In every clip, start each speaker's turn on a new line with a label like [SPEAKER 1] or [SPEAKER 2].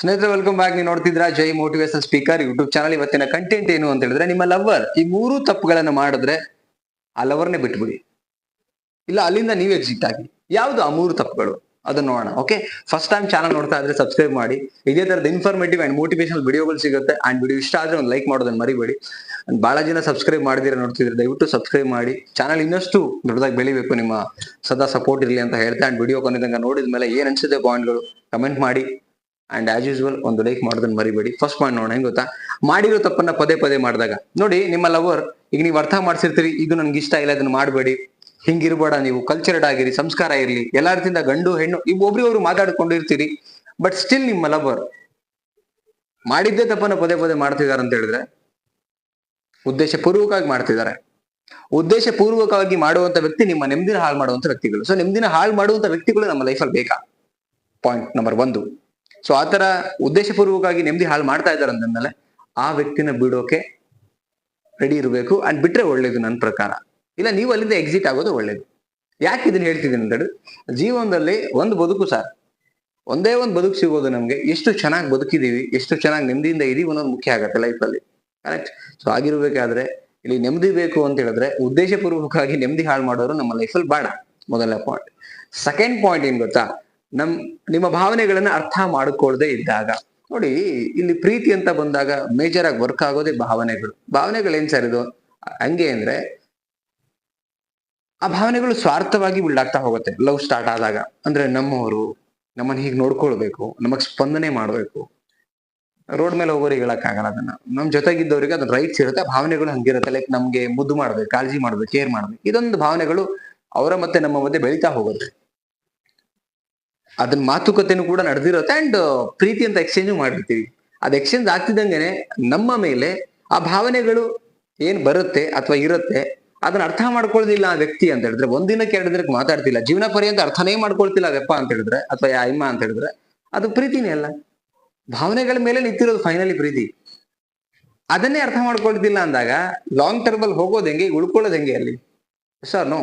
[SPEAKER 1] ಸ್ನೇಹಿತರೆ welcome back ನೀವು ನೋಡ್ತಿದ್ರ Jai motivation speaker YouTube channel ಇವತ್ತಿನ ಕಂಟೆಂಟ್ ಏನು ಅಂತ ಹೇಳಿದ್ರೆ, ನಿಮ್ಮ ಲವರ್ ಈ ಮೂರು ತಪ್ಪುಗಳನ್ನು ಮಾಡಿದ್ರೆ ಆ ಲವರ್ನೇ ಬಿಟ್ಬಿಡಿ. ಇಲ್ಲ, ಅಲ್ಲಿಂದ ನೀವು ಎಕ್ಸಿಟ್ ಆಗಿ. ಯಾವುದು ಆ ಮೂರು ತಪ್ಪುಗಳು? ಅದನ್ನ ನೋಡೋಣ ಓಕೆ ಫಸ್ಟ್ ಟೈಮ್ ಚಾನಲ್ ನೋಡ್ತಾ ಇದ್ರೆ ಸಬ್ಸ್ಕ್ರೈಬ್ ಮಾಡಿ. ಇದೇ ತರದ ಇನ್ಫಾರ್ಮೇಟಿವ್ ಅಂಡ್ ಮೋಟಿವೇಶನಲ್ ವಿಡಿಯೋಗಳು ಸಿಗುತ್ತೆ. ಅಂಡ್ ವಿಡಿಯೋ ಇಷ್ಟ ಆದ್ರೆ ಒಂದು ಲೈಕ್ ಮಾಡೋದನ್ನ ಮರಿಬೇಡಿ. ಬಹಳ ಜನ ಸಬ್ಸ್ಕ್ರೈಬ್ ಮಾಡಿದಿರ ನೋಡ್ತಿದ್ರೆ, ದಯವಿಟ್ಟು ಸಬ್ಸ್ಕ್ರೈಬ್ ಮಾಡಿ. ಚಾನಲ್ ಇನ್ನಷ್ಟು ದೊಡ್ಡದಾಗಿ ಬೆಳಿಬೇಕು ನಿಮ್ಮ ಸದಾ ಸಪೋರ್ಟ್ ಇರಲಿ ಅಂತ ಹೇಳ್ತಾ. ಅಂಡ್ ವಿಡಿಯೋ ಕೊನೆದಂಗ ನೋಡಿದ ಮೇಲೆ ಏನ್ ಅನ್ಸುತ್ತೆ ಪಾಯಿಂಟ್ಗಳು ಕಮೆಂಟ್ ಮಾಡಿ. ಅಂಡ್ ಆಸ್ ಯೂಸ್ವಲ್ ಒಂದು ಲೈಕ್ ಮಾಡೋದನ್ನ ಮರಿಬೇಡಿ. ಫಸ್ಟ್ ಪಾಯಿಂಟ್ ನೋಡೋಣ, ಹೆಂಗ್ ಗೊತ್ತಾ? ಮಾಡಿರೋ ತಪ್ಪನ್ನ ಪದೇ ಪದೇ ಮಾಡಿದಾಗ. ನೋಡಿ, ನಿಮ್ಮ ಲವರ್ ಈಗ ನೀವು ಅರ್ಥ ಮಾಡ್ಸಿರ್ತೀರಿ, ಇದು ನನ್ಗೆ ಇಷ್ಟ ಇಲ್ಲ ಅದನ್ನ ಮಾಡಬೇಡಿ. ಹಿಂಗಿರ್ಬೇಡ ನೀವು. ಕಲ್ಚರ್ಡ್ ಆಗಿರಿ, ಸಂಸ್ಕಾರ ಇರಲಿ. ಎಲ್ಲಾ ಗಂಡು, ಹೆಣ್ಣು ಇವ್ ಒಬ್ರಿಗೊಬ್ರು ಮಾತಾಡ್ಕೊಂಡಿರ್ತೀರಿ. ಬಟ್ ಸ್ಟಿಲ್ ನಿಮ್ಮ ಲವರ್ ಮಾಡಿದ್ದೇ ತಪ್ಪನ್ನ ಪದೇ ಪದೇ ಮಾಡ್ತಿದ್ದಾರೆ ಅಂತ ಹೇಳಿದ್ರೆ ಉದ್ದೇಶ ಪೂರ್ವಕವಾಗಿ ಮಾಡ್ತಿದ್ದಾರೆ. ಉದ್ದೇಶ ಪೂರ್ವಕವಾಗಿ ಮಾಡುವಂತ ವ್ಯಕ್ತಿ ನಿಮ್ಮ ನೆಮ್ಮದಿನ ಹಾಳು ಮಾಡುವಂತ ವ್ಯಕ್ತಿಗಳು. ಸೊ ನೆಮ್ಮದಿನ ಹಾಳು ಮಾಡುವಂತ ವ್ಯಕ್ತಿಗಳು ನಮ್ಮ ಲೈಫಲ್ಲಿ ಬೇಕಾ? ಪಾಯಿಂಟ್ ನಂಬರ್ ಒಂದು. ಸೊ ಆತರ ಉದ್ದೇಶಪೂರ್ವಕವಾಗಿ ನೆಮ್ಮದಿ ಹಾಳು ಮಾಡ್ತಾ ಇದ್ದಾರೆ ಅಂದಮೇಲೆ ಆ ವ್ಯಕ್ತಿನ ಬಿಡೋಕೆ ರೆಡಿ ಇರಬೇಕು ಅಂಡ್ ಬಿಟ್ರೆ ಒಳ್ಳೇದು ನನ್ನ ಪ್ರಕಾರ. ಇಲ್ಲ, ನೀವು ಅಲ್ಲಿಂದ ಎಕ್ಸಿಟ್ ಆಗೋದು ಒಳ್ಳೇದು. ಯಾಕೆ ಇದನ್ನ ಹೇಳ್ತಿದ್ದೀನಿ ಅಂತ ಜೀವನದಲ್ಲಿ ಒಂದು ಬದುಕು ಸರ್. ಒಂದೇ ಒಂದು ಬದುಕು ಸಿಗೋದು ನಮ್ಗೆ. ಎಷ್ಟು ಚೆನ್ನಾಗಿ ಬದುಕಿದೀವಿ ಎಷ್ಟು ಚೆನ್ನಾಗಿ ನೆಮ್ಮದಿಯಿಂದ ಇದೀವಿ ಅನ್ನೋದು ಮುಖ್ಯ ಆಗತ್ತೆ ಲೈಫಲ್ಲಿ ಕರೆಕ್ಟ್ ಸೊ ಆಗಿರ್ಬೇಕಾದ್ರೆ ಇಲ್ಲಿ ನೆಮ್ಮದಿ ಬೇಕು ಅಂತ ಹೇಳಿದ್ರೆ ಉದ್ದೇಶಪೂರ್ವಕವಾಗಿ ನೆಮ್ಮದಿ ಹಾಳು ಮಾಡೋರು ನಮ್ಮ ಲೈಫಲ್ಲಿ ಬೇಡ ಮೊದಲನೇ ಪಾಯಿಂಟ್ ಸೆಕೆಂಡ್ ಪಾಯಿಂಟ್ ಏನ್ ಗೊತ್ತಾ? ನಮ್, ನಿಮ್ಮ ಭಾವನೆಗಳನ್ನ ಅರ್ಥ ಮಾಡಿಕೊಳ್ಳದೆ ಇದ್ದಾಗ, ನೋಡಿ, ಇಲ್ಲಿ ಪ್ರೀತಿ ಅಂತ ಬಂದಾಗ ಮೇಜರ್ ಆಗಿ ವರ್ಕ್ ಆಗೋದೇ ಭಾವನೆಗಳು. ಭಾವನೆಗಳು ಏನ್ ಸರ್ ಇದು? ಹಂಗೆ ಅಂದ್ರೆ, ಆ ಭಾವನೆಗಳು ಸ್ವಾರ್ಥವಾಗಿ ಬಿಲ್ಡ್ ಆಗ್ತಾ ಹೋಗುತ್ತೆ. ಲವ್ ಸ್ಟಾರ್ಟ್ ಆದಾಗ. ಅಂದ್ರೆ ನಮ್ಮವರು ನಮ್ಮನ್ನ ಹೀಗೆ ನೋಡ್ಕೊಳ್ಬೇಕು, ನಮಗ್ ಸ್ಪಂದನೆ ಮಾಡ್ಬೇಕು. ರೋಡ್ ಮೇಲೆ ಹೋಗೋರಿಗೆ ಹೇಳಕ್ಕಾಗಲ್ಲ ಅದನ್ನ. ನಮ್ ಜೊತೆಗಿದ್ದವ್ರಿಗೆ ಅದ್ರ ರೈಟ್ಸ್ ಇರುತ್ತೆ, ಭಾವನೆಗಳು ಹಂಗಿರುತ್ತೆ. ಲೈಕ್ ನಮ್ಗೆ ಮುದ್ದು ಮಾಡ್ಬೇಕು, ಕಾಳಜಿ ಮಾಡ್ಬೇಕು ಕೇರ್ ಮಾಡ್ಬೇಕು. ಇದೊಂದು ಭಾವನೆಗಳು ಅವರ ಮತ್ತೆ ನಮ್ಮ ಮಧ್ಯೆ ಬೆಳೀತಾ ಹೋಗುತ್ತೆ. ಅದನ್ನ ಮಾತುಕತೆನೂ ಕೂಡ ನಡೆದಿರುತ್ತೆ ಅಂಡ್ ಪ್ರೀತಿ ಅಂತ ಎಕ್ಸ್ಚೇಂಜ್ ಮಾಡಿರ್ತೀವಿ ಅದ್ ಎಕ್ಸ್ಚೇಂಜ್ ಆಗ್ತಿದ್ದಂಗೆನೆ ನಮ್ಮ ಮೇಲೆ ಆ ಭಾವನೆಗಳು ಏನ್ ಬರುತ್ತೆ ಅಥವಾ ಇರುತ್ತೆ, ಅದನ್ನ ಅರ್ಥ ಮಾಡ್ಕೊಳ್ಳೋದಿಲ್ಲ ಆ ವ್ಯಕ್ತಿ ಅಂತ ಹೇಳಿದ್ರೆ, ಒಂದಿನಕ್ಕೆ ಎರಡು ದಿನಕ್ಕೆ ಮಾತಾಡ್ತಿಲ್ಲ, ಜೀವನ ಪರ್ಯಂತ ಅರ್ಥನೇ ಮಾಡ್ಕೊಳ್ತಿಲ್ಲ ಅದಪ್ಪ ಅಂತ ಹೇಳಿದ್ರೆ, ಅಥವಾ ಯಾ ಇಮ್ಮ ಅಂತ ಹೇಳಿದ್ರೆ, ಅದು ಪ್ರೀತಿನೇ ಅಲ್ಲ. ಭಾವನೆಗಳ ಮೇಲೆ ನಿಂತಿರೋದು ಫೈನಲಿ ಪ್ರೀತಿ. ಅದನ್ನೇ ಅರ್ಥ ಮಾಡ್ಕೊಳ್ತಿಲ್ಲ ಅಂದಾಗ ಲಾಂಗ್ ಟರ್ಮ್ ಅಲ್ಲಿ ಹೋಗೋದು ಹೆಂಗೆ, ಉಳ್ಕೊಳ್ಳೋದು ಹೆಂಗೆ ಅಲ್ಲಿ? ಸರ್ ನೋ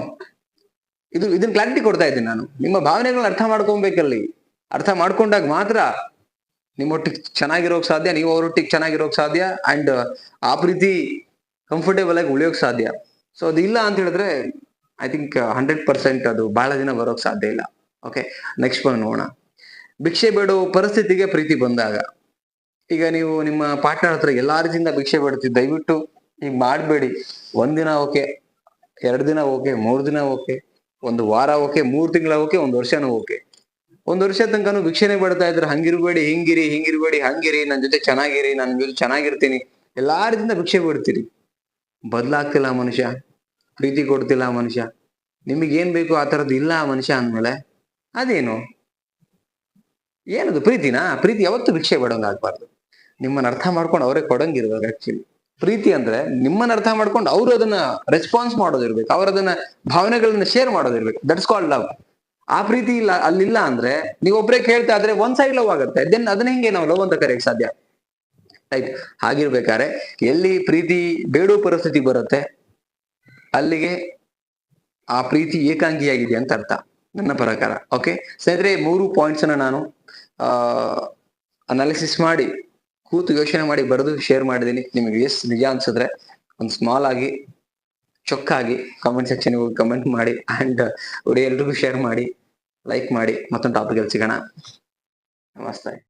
[SPEAKER 1] ಇದು ಇದನ್ನ ಕ್ಲಾರಿಟಿ ಕೊಡ್ತಾ ಇದ್ದೀನಿ ನಾನು. ನಿಮ್ಮ ಭಾವನೆಗಳನ್ನ ಅರ್ಥ ಮಾಡ್ಕೊಬೇಕಲ್ಲಿ. ಅರ್ಥ ಮಾಡ್ಕೊಂಡಾಗ ಮಾತ್ರ ನಿಮ್ಮೊಟ್ಟಿಗೆ ಚೆನ್ನಾಗಿರೋಕ್ ಸಾಧ್ಯ, ನೀವು ಅವರೊಟ್ಟಿಗೆ ಚೆನ್ನಾಗಿರೋಕ್ ಸಾಧ್ಯ ಅಂಡ್ ಆ ಪ್ರೀತಿ ಕಂಫರ್ಟೇಬಲ್ ಆಗಿ ಉಳಿಯೋಕ್ ಸಾಧ್ಯ. ಸೊ ಅದು ಇಲ್ಲ ಅಂತ ಹೇಳಿದ್ರೆ ಐ ಥಿಂಕ್ ಹಂಡ್ರೆಡ್ ಪರ್ಸೆಂಟ್ ಅದು ಬಹಳ ದಿನ ಬರೋಕ್ ಸಾಧ್ಯ ಇಲ್ಲ. ಓಕೆ ನೆಕ್ಸ್ಟ್ ಬಂದು ನೋಡೋಣ. ಭಿಕ್ಷೆ ಬೇಡೋ ಪರಿಸ್ಥಿತಿಗೆ ಪ್ರೀತಿ ಬಂದಾಗ. ಈಗ ನೀವು ನಿಮ್ಮ ಪಾರ್ಟ್ನರ್ ಹತ್ರ ಎಲ್ಲಾ ರೀತಿಯಿಂದ ಭಿಕ್ಷೆ ಬೇಡ್ತೀವಿ ದಯವಿಟ್ಟು ಈಗ ಮಾಡಬೇಡಿ. ಒಂದಿನ ಓಕೆ ಎರಡು ದಿನ ಓಕೆ ಮೂರು ದಿನ ಓಕೆ ಒಂದು ವಾರ ಓಕೆ ಮೂರು ತಿಂಗಳ ಓಕೆ ಒಂದು ವರ್ಷನೂ ಓಕೆ ಒಂದ್ ವರ್ಷ ತನಕನು ವೀಕ್ಷಣೆ ಪಡ್ತಾ ಇದ್ರೆ. ಹಂಗಿರ್ಬೇಡಿ, ಹಿಂಗಿರಿ, ಹಿಂಗಿರ್ಬೇಡಿ, ಹಂಗಿರಿ ನನ್ನ ಜೊತೆ ಚೆನ್ನಾಗಿರಿ ನನ್ನ ಜೊತೆ ಚೆನ್ನಾಗಿರ್ತೀನಿ. ಎಲ್ಲಾ ರೀತಿಯಿಂದ ಭಿಕ್ಷೆ ಬಿಡ್ತೀರಿ. ಬದ್ಲಾಗ್ತಿಲ್ಲ ಮನುಷ್ಯ, ಪ್ರೀತಿ ಕೊಡ್ತಿಲ್ಲ ಮನುಷ್ಯ. ನಿಮಗೆ ಏನ್ ಬೇಕು ಆ ತರದ್ದು ಇಲ್ಲ ಮನುಷ್ಯ ಅಂದ್ಮೇಲೆ ಅದೇನು? ಏನದು ಪ್ರೀತಿನಾ? ಪ್ರೀತಿ ಯಾವತ್ತು ಭಿಕ್ಷೆ ಬೇಡಂಗ್ ಆಗ್ಬಾರ್ದು. ನಿಮ್ಮನ್ನ ಅರ್ಥ ಮಾಡ್ಕೊಂಡು ಅವರೇ ಕೊಡಂಗಿರ್ಬೇಕು ಆಕ್ಚುಲಿ ಪ್ರೀತಿ ಅಂದ್ರೆ ನಿಮ್ಮನ್ನ ಅರ್ಥ ಮಾಡ್ಕೊಂಡು ಅವರು ಅದನ್ನ ರೆಸ್ಪಾನ್ಸ್ ಮಾಡೋದಿರ್ಬೇಕು. ಅವ್ರ ಅದನ್ನ ಭಾವನೆಗಳನ್ನ ಶೇರ್ ಮಾಡೋದಿರ್ಬೇಕು. ದಟ್ಸ್ ಕಾಲ್ಡ್ ಲವ್ ಆ ಪ್ರೀತಿ ಇಲ್ಲ, ಅಲ್ಲಿಲ್ಲ ಅಂದ್ರೆ ನೀವು ಒಬ್ಬರೇ ಕೇಳ್ತಾ ಆದ್ರೆ ಒಂದ್ ಸೈಡ್ ಲವ್ ಆಗುತ್ತೆ. ದೆನ್ ಅದನ್ನ ಹೆಂಗೆ ನಾವು ಲವ್ ಅಂತ ಕರೆಯಕ್ ಸಾಧ್ಯ? ರೈಟ್ ಹಾಗಿರ್ಬೇಕಾದ್ರೆ ಎಲ್ಲಿ ಪ್ರೀತಿ ಬೇಡೋ ಪರಿಸ್ಥಿತಿ ಬರುತ್ತೆ, ಅಲ್ಲಿಗೆ ಆ ಪ್ರೀತಿ ಏಕಾಂಗಿಯಾಗಿದೆ ಅಂತ ಅರ್ಥ. ನನ್ನ ಪ್ರಕಾರ. ಓಕೆ ಸ್ನೇಹಿತರೆ, ಮೂರು ಪಾಯಿಂಟ್ಸ್ ನಾನು ಅನಾಲಿಸಿಸ್ ಮಾಡಿ ಕೂತು ಯೋಚನೆ ಮಾಡಿ ಬರೆದು ಶೇರ್ ಮಾಡಿದ್ದೀನಿ. ನಿಮಗೆ ಎಸ್ ನಿಜ ಅನ್ಸಿದ್ರೆ ಒಂದು ಸ್ಮಾಲ್ ಆಗಿ, ಚೊಕ್ಕಾಗಿ ಕಾಮೆಂಟ್ ಸೆಕ್ಷನ್ ಹೋಗಿ ಕಮೆಂಟ್ ಮಾಡಿ ಅಂಡ್ ವಿಡಿಯೋ ಎಲ್ರಿಗೂ ಶೇರ್ ಮಾಡಿ ಲೈಕ್ ಮಾಡಿ. ಮತ್ತೊಂದು ಟಾಪಿಕ್ ಸಿಗೋಣ. ನಮಸ್ತೆ.